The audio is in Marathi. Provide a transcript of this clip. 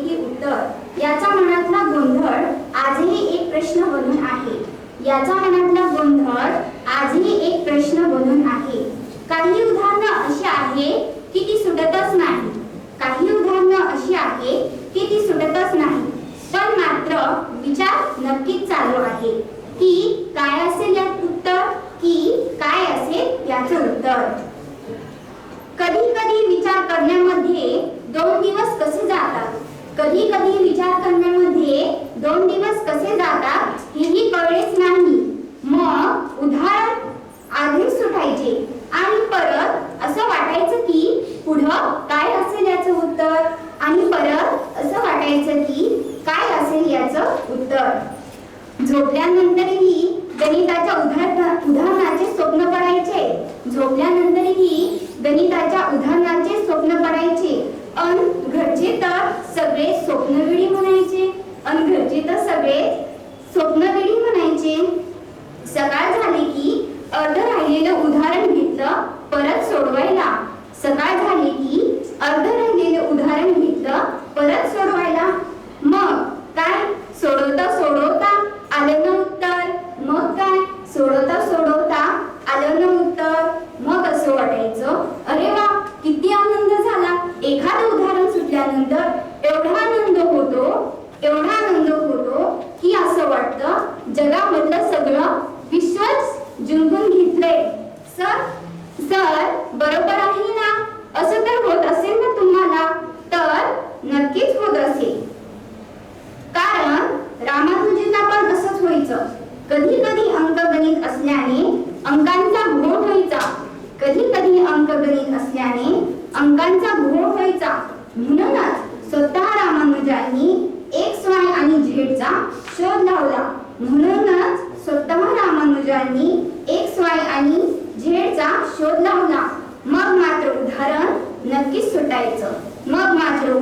की उत्तर? याचा मनातला गोंधळ आजही एक प्रश्न बनून आहे. याचा मनातला गोंधळ आजही एक प्रश्न बनून आहे. काही उदाहरणं अशी आहे की ती सुटतच नाही. काही उदाहरणं अशी आहे की ती सुटतच नाही. पण मात्र विचार नक्कीच चालू आहे. की काय असेल यात उत्तर? की काय असेल याचं उत्तर? कधी कधी विचार करण्यामध्ये दोन दिवस कसे जातात? कधी कधी विचार करण्यामध्ये दोन दिवस कसे जातात हेही कळलेच नाही. मग उदाहरण आधीच सुटायचे आणि परत असं वाटायचं की पुढं काय असेल याचं उत्तर? आणि परत असं वाटायचं की काय असेल याचं उत्तर? झोपल्यानंतरही गणिताच्या उदाहरण उदाहरणाचे स्वप्न पडायचे. झोपल्यानंतरही गणिताच्या उदाहरणाचे स्वप्न पडायचे. अन घरचे तर सगळे स्वप्नवेळी म्हणायचे. अन घरचे तर सगळे स्वप्नवेळी म्हणायचे. सकाळ झाली की अर्ध राहिलेलं उदाहरण घेतलं परत सोडवायला. सकाळ झाली की अर्ध राहिलेलं उदाहरण घेतलं परत सोडवायला मग काय सोडवता सोडवता आलं ना उत्तर मग काय सोडवता सोडवता आलं ना उत्तर मग असं वाटायचं अरे वा किती आनंद झाला एखादं उदाहरण सुटल्यानंतर एवढा आनंद होतो एवढा आनंद होतो की असं वाटतं जगामधलं सगळं विश्वच जिंकून घेतलंय. सर सर बरोबर आहे ना? असं तर होत असेल ना तुम्हाला? तर नक्कीच होत असेल. कारण रामानुजींना पण असंच व्हायचं. कधी कधी अंकगणित असल्याने अंकांचा घोट व्हायचा. कधी कधी अंकगणित असल्याने अंकांचा घोळ व्हायचा म्हणूनच स्वतः रामानुजांनी एक्स वाय आणि झेडचा शोध लावला. म्हणूनच स्वतः रामानुजांनी एक्स वाय आणि झेडचा शोध लावला. मग मात्र उदाहरण नक्कीच सुटायचं. मग मात्र